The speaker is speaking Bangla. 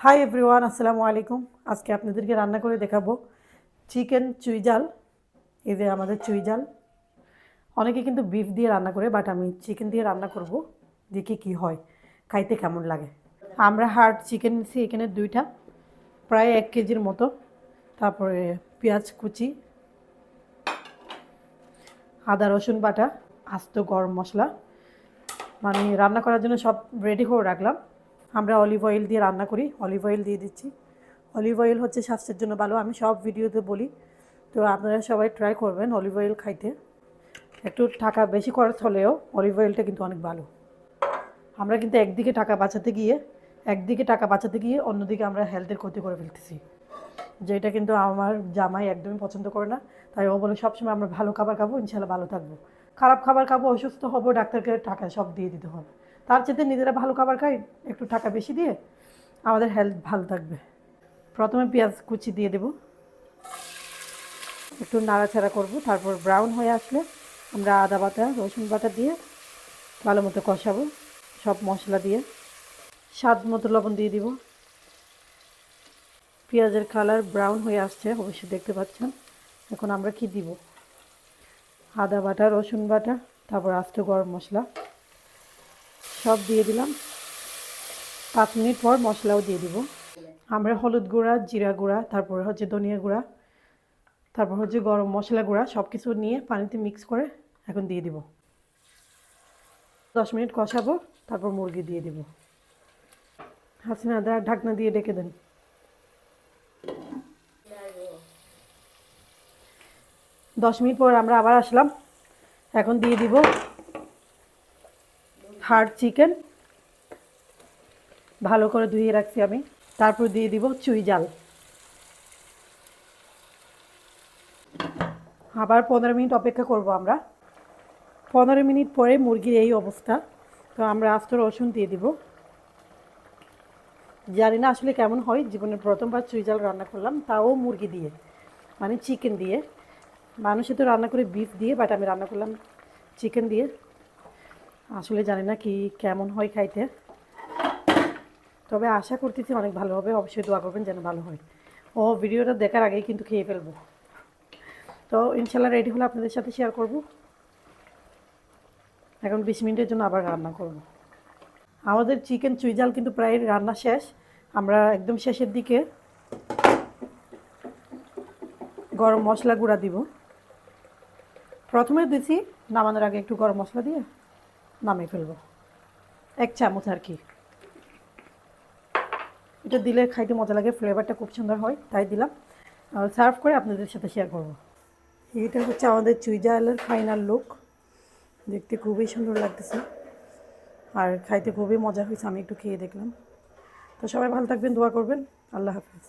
হাই এভরিওয়ান আসসালামু আলাইকুম। আজকে আপনাদেরকে রান্না করে দেখাবো। চিকেন চুইজাল এই যে আমাদের চুইজাল অনেকে কিন্তু বিফ দিয়ে রান্না করে বাট আমি চিকেন দিয়ে রান্না করব। দেখি কি হয়। খাইতে কেমন লাগে। আমরা হার্ড চিকেন নিচ্ছি এখানে দুইটা। প্রায় এক কেজির মতো। তারপরে পেঁয়াজ কুচি। আদা, রসুন বাটা। আস্ত গরম মশলা। মানে রান্না করার জন্য সব রেডি করে রাখলাম। আমরা অলিভ অয়েল দিয়ে রান্না করি অলিভ অয়েল দিয়ে দিচ্ছি। অলিভ অয়েল হচ্ছে স্বাস্থ্যের জন্য ভালো, আমি সব ভিডিওতে বলি। তো আপনারা সবাই ট্রাই করবেন অলিভ অয়েল খাইতে। একটু টাকা বেশি খরচ হলেও অলিভ অয়েলটা কিন্তু অনেক ভালো। আমরা কিন্তু একদিকে টাকা বাঁচাতে গিয়ে, একদিকে টাকা বাঁচাতে গিয়ে অন্যদিকে আমরা হেলথের ক্ষতি করে ফেলতেছি। যেটা কিন্তু আমার জামাই একদমই পছন্দ করে না, তাই ও বলে সবসময় আমরা ভালো খাবার খাব, ইনশাল্লাহ ভালো থাকব। খারাপ খাবার খাব, অসুস্থ হব, ডাক্তারকে টাকা সব দিয়ে দিতে হবে। তার চেয়ে নিজেরা ভালো খাবার খাই একটু টাকা বেশি দিয়ে আমাদের হেলথ ভালো থাকবে। প্রথমে পেঁয়াজ কুচি দিয়ে দেব। একটু নাড়াচাড়া করব, তারপর ব্রাউন হয়ে আসলে আমরা আদা বাটা, রসুন বাটা দিয়ে ভালো মতো কষাবো, সব মশলা দিয়ে। স্বাদ মতো লবণ দিয়ে দিব। পেঁয়াজের কালার ব্রাউন হয়ে আসছে, অবশ্যই দেখতে পাচ্ছেন। এখন আমরা কি দিব? আদা বাটা, রসুন বাটা, তারপর আস্ত গরম মশলা। সব দিয়ে দিলাম। পাঁচ মিনিট পর মশলাও দিয়ে দিব। আমরা হলুদ গুঁড়া, জিরা গুঁড়া, তারপরে হচ্ছে ধনিয়া গুঁড়া, তারপর হচ্ছে গরম মশলা গুঁড়া সব কিছু নিয়ে পানিতে মিক্স করে এখন দিয়ে দিব। দশ মিনিট কষাবো, তারপর মুরগি দিয়ে দিব। হাসিনা দা, ঢাকনা দিয়ে ডেকে দেন। দশ মিনিট পর আমরা আবার আসলাম। এখন দিয়ে দিব হার্ড চিকেন ভালো করে ধুয়ে রাখছি আমি। তারপর দিয়ে দিব চুই জাল। আবার পনেরো মিনিট অপেক্ষা করব আমরা। পনেরো মিনিট পরে মুরগির এই অবস্থা। তো আমরা আস্ত রসুন দিয়ে দিব। জানি না আসলে কেমন হয় জীবনের প্রথমবার চুই জাল রান্না করলাম, তাও মুরগি দিয়ে মানে চিকেন দিয়ে। মানুষে তো রান্না করে বিফ দিয়ে বাট আমি রান্না করলাম চিকেন দিয়ে। আসলে জানি না কি, কেমন হয় খাইতে। তবে আশা করতেছি অনেক ভালো হবে। অবশ্যই দোয়া করবেন যেন ভালো হয়। ও, ভিডিওটা দেখার আগেই কিন্তু খেয়ে ফেলব। তো ইনশাল্লাহ রেডি হলে আপনাদের সাথে শেয়ার করব। এখন বিশ মিনিটের জন্য আবার রান্না করব। আমাদের চিকেন চুইজাল কিন্তু প্রায় রান্না শেষ। আমরা একদম শেষের দিকে গরম মশলা গুঁড়া দিব। প্রথমে দিছি, নামানোর আগে একটু গরম মশলা দিয়ে। নামিয়ে ফেলব। এক চামচ আর কি। এটা দিলে খাইতে মজা লাগে, ফ্লেভারটা খুব সুন্দর হয়, তাই দিলাম। সার্ভ করে আপনাদের সাথে শেয়ার করব। এটা হচ্ছে আমাদের চুইজালের ফাইনাল লুক। দেখতে খুবই সুন্দর লাগতেছে। আর খাইতে খুবই মজা হয়েছে, আমি একটু খেয়ে দেখলাম। তো সবাই ভালো থাকবেন, দোয়া করবেন। আল্লাহ হাফিজ।